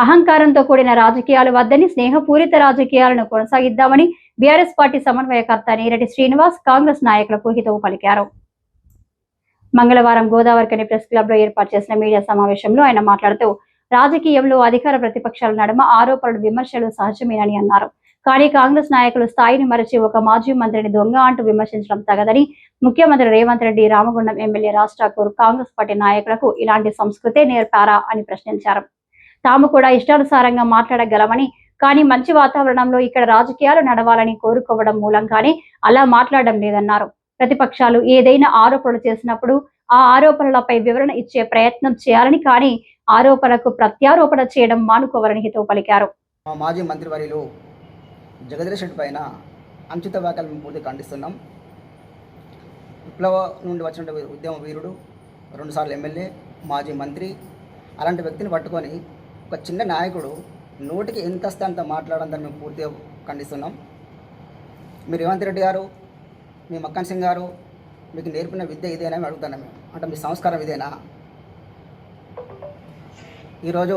అహంకారంతో కూడిన రాజకీయాలు వద్దని స్నేహపూరిత రాజకీయాలను కొనసాగిద్దామని బీఆర్ఎస్ పార్టీ సమన్వయకర్త నీరటి శ్రీనివాస్ కాంగ్రెస్ నాయకులకు హితవు పలికారు. మంగళవారం గోదావరికని ప్రెస్ క్లబ్లో ఏర్పాటు చేసిన మీడియా సమావేశంలో ఆయన మాట్లాడుతూ రాజకీయంలో అధికార ప్రతిపక్షాల నడుమ ఆరోపణలు విమర్శలు సహజమేనని అన్నారు. కానీ కాంగ్రెస్ నాయకులు స్థాయిని మరచి ఒక మాజీ మంత్రిని దొంగ అంటూ విమర్శించడం తగదని ముఖ్యమంత్రి రేవంత్ రెడ్డి రామగుండం ఎమ్మెల్యే రాజ్ ఠాకూర్ కాంగ్రెస్ పార్టీ నాయకులకు ఇలాంటి సంస్కృతే నేర్పారా అని ప్రశ్నించారు. తాము కూడా ఇష్టానుసారంగా మాట్లాడగలమని కానీ మంచి వాతావరణంలో ఇక్కడ రాజకీయాలు నడవాలని కోరుకోవడం మూలంగానే అలా మాట్లాడడం లేదన్నారు. ప్రతిపక్షాలు ఏదైనా ఆరోపణలు చేసినప్పుడు ఆ ఆరోపణలపై వివరణ ఇచ్చే ప్రయత్నం చేయాలని కానీ ఆరోపణకు ప్రత్యారోపణ చేయడం మానుకోవాలని హితవు పలికారు. మాజీ మంత్రివర్యులు జగదీష్ రెడ్డి పైన అంచిత వ్యాఖ్యలు పూర్తి ఖండిస్తున్నాం. విప్లవ నుండి వచ్చిన ఉద్యమ వీరుడు రెండుసార్లు ఎమ్మెల్యే మాజీ మంత్రి అలాంటి వ్యక్తిని పట్టుకొని ఒక చిన్న నాయకుడు నోటికి ఎంత వస్తే అంత మాట్లాడడం దాన్ని మేము పూర్తిగా ఖండిస్తున్నాం. మీరు రేవంత్ రెడ్డి గారు మీ మక్కన్ సింగ్ గారు మీకు నేర్పిన విద్య ఇదేనా అని అడుగుతున్నాం మేము. అంటే మీ సంస్కారం ఇదేనా? ఈరోజు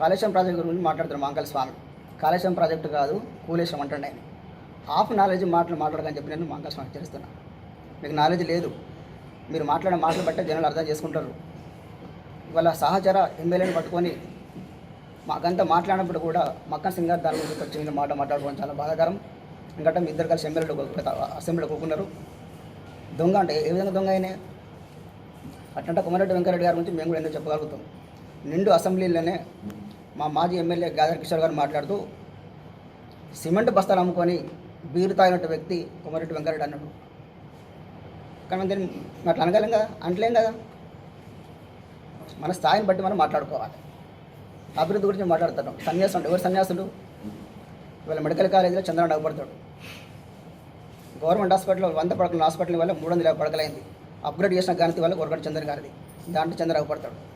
కాళేశ్వరం ప్రాజెక్టు గురించి మాట్లాడుతున్నాం మాంకల్ స్వామి. కాళేశ్వరం ప్రాజెక్టు కాదు కూలేశ్వరం అంటాడు నేను హాఫ్ నాలెడ్జ్ మాటలు మాట్లాడకని చెప్పి నేను మాంకల్ స్వామి చేస్తున్నాను మీకు నాలెడ్జ్ లేదు. మీరు మాట్లాడే మాటలు బట్టే జనాలు అర్థం చేసుకుంటారు. ఇవాళ సహచర ఎమ్మెల్యేని పట్టుకొని మాకంతా మాట్లాడినప్పుడు కూడా మక్కన్ సింగ్ గారు దాని గురించి ఒక మాట మాట్లాడుకోవడం చాలా బాధాకరం. ఎందుకంటే మీ ఇద్దరు కలిసి ఎమ్మెల్యేలు అసెంబ్లీలో కూకున్నారు. దొంగ అంటే ఏ విధంగా దొంగ అయినా? అట్లంటే కొమరెడ్డి వెంకరెడ్డి గారి గురించి మేము కూడా ఎందుకు చెప్పగలుగుతాం? నిండు అసెంబ్లీలోనే మా మాజీ ఎమ్మెల్యే గాదర్ కిషోర్ గారు మాట్లాడుతూ సిమెంట్ బస్తాలు అమ్ముకొని బీరు తాగినట్టు వ్యక్తి కొమరెడ్డి వెంకరెడ్డి అన్నాడు. కానీ మనం దీన్ని అట్లా అనగలం కదా? అంటలేం కదా? మన స్థాయిని బట్టి మనం మాట్లాడుకోవాలి. అభివృద్ధి గురించి మాట్లాడుతున్నాం. సన్యాసులు ఎవరు సన్యాసులు ఇవాళ మెడికల్ కాలేజీలో చంద్రన అగపడతాడు గవర్నమెంట్ హాస్పిటల్లో వంద పడకల హాస్పిటల్ వల్ల మూడు వందల యాభై పడకలైంది. అప్గ్రేడ్ చేసిన గానితి వల్ల కొరగడ చంద్ర గారిది. దాంట్లో చంద్ర పడతాడు.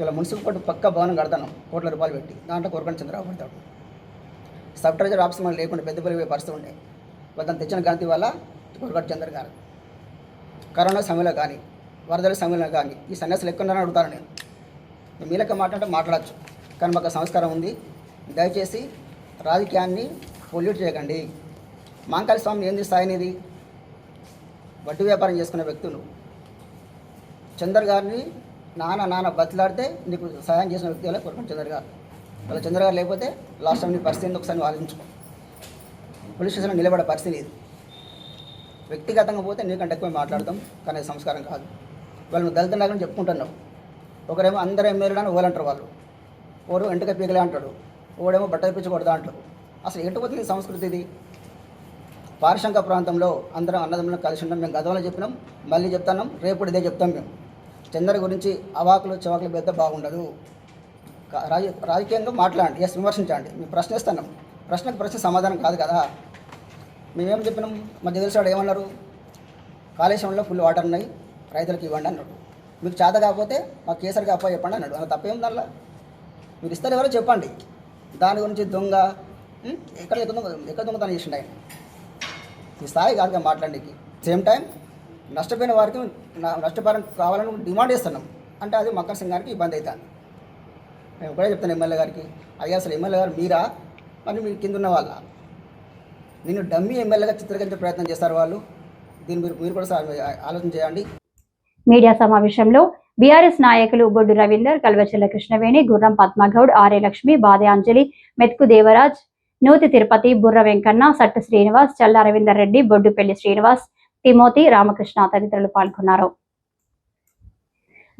ఇలా మున్సిపల్ కోర్టు పక్క భవనం కడతాను. కోట్ల రూపాయలు పెట్టి. దాంట్లో కొరగడ చంద్ర పడతాడు. సబ్ ట్రెజర్ ఆఫీస్ మనం లేకుండా పెద్ద పెరిగే పరిస్థితి ఉండే. వాళ్ళని తెచ్చిన గాంతి వల్ల కొరగడ చంద్ర గారు కరోనా సమయంలో కానీ వరదల సమయంలో కానీ ఈ సన్యాసులు ఎక్కువ అడుగుతాను నేను. మీ మాట్లాడే మాట్లాడితే మాట్లాడచ్చు. కానీ మాకు సంస్కారం ఉంది. దయచేసి రాజకీయాన్ని పొల్యూట్ చేయకండి. మాంకాళి స్వామి ఏంది స్థాయి అనేది? వడ్డీ వ్యాపారం చేసుకునే వ్యక్తులు. చందర్ గారిని నాన్న నాన్న బతిలాడితే నీకు సహాయం చేసిన వ్యక్తి వల్ల కొరకండి చంద్ర గారు. వాళ్ళ చంద్ర గారు లేకపోతే లాస్ట్ టైం నీ పరిస్థితి ఒకసారి ఆలోచించుకో. పోలీస్ స్టేషన్లో నిలబడే పరిస్థితి ఇది వ్యక్తిగతంగా పోతే నీకంటే ఎక్కువ మాట్లాడతాం. కానీ సంస్కారం కాదు. వాళ్ళు దళిత నాయకులు చెప్పుకుంటున్నావు ఒకరేమో అందరూ ఎమ్మెల్యేలు అని ఓలంటారు వాళ్ళు. ఓడు ఎంటక పీకలే అంటాడు ఓడేమో బట్టలు పిచ్చి కొడతా అంటాడు అసలు ఎటు పోతుంది సంస్కృతి ఇది? పారిశ్రామిక ప్రాంతంలో అందరం అన్నదమ్ములను కలిసి ఉన్నాం మేము గతంలో చెప్పినాం మళ్ళీ చెప్తున్నాం రేపు ఇదే చెప్తాం మేము. చంద్ర గురించి అవాకులు చవాకులు పెద్ద బాగుండదు. రాజ రాజకీయంగా మాట్లాడండి. ఎస్ విమర్శించండి. మేము ప్రశ్నిస్తున్నాం ప్రశ్నకు ప్రశ్న సమాధానం కాదు కదా. మేమేం చెప్పినాం? మా జగదీశ్వరుడు ఏమన్నారు? కాళేశ్వరంలో ఫుల్ వాటర్ ఉన్నాయి. రైతులకు ఇవ్వండి అన్నాడు. మీకు చేత కాకపోతే మాకు కేసరికి అప్ప చెప్పండి అన్నాడు. అలా తప్పేం దానిలో మీరు ఇస్తారు ఎవరో చెప్పండి. దాని గురించి దొంగ ఎక్కడ ఎక్కడ దొంగ ఎక్కడ దొంగతనం చేసిండు ఆయన? ఈ స్థాయి కాదుగా మాట్లాడడానికి. సేమ్ టైం నష్టపోయిన వారికి నా- నష్టపరం కావాలని డిమాండ్ చేస్తున్నాం. అంటే అది మక్కర్ సింగ్ గారికి ఇబ్బంది అవుతుంది. నేను కూడా చెప్తాను ఎమ్మెల్యే గారికి. అయ్యా అసలు ఎమ్మెల్యే గారు మీరా? మరి మీరు కింద ఉన్న వాళ్ళ? నేను డమ్మీ ఎమ్మెల్యేగా చిత్రీకరించే ప్రయత్నం చేస్తారు వాళ్ళు. దీన్ని మీరు మీరు కూడా సార్ ఆలోచన చేయండి. మీడియా సమావేశంలో బీఆర్ఎస్ నాయకులు బొడ్డు రవీందర్ కల్వచెల్ల కృష్ణవేణి గుర్రం పద్మగౌడ్ ఆర్య లక్ష్మి బాదే అంజలి మెత్కు దేవరాజ్ నూతి తిరుపతి బుర్ర వెంకన్న సట్టు శ్రీనివాస్ చల్ల రవీందర్ రెడ్డి బొడ్డుపల్లి శ్రీనివాస్ తిమోతి రామకృష్ణ తదితరులు పాల్గొన్నారు.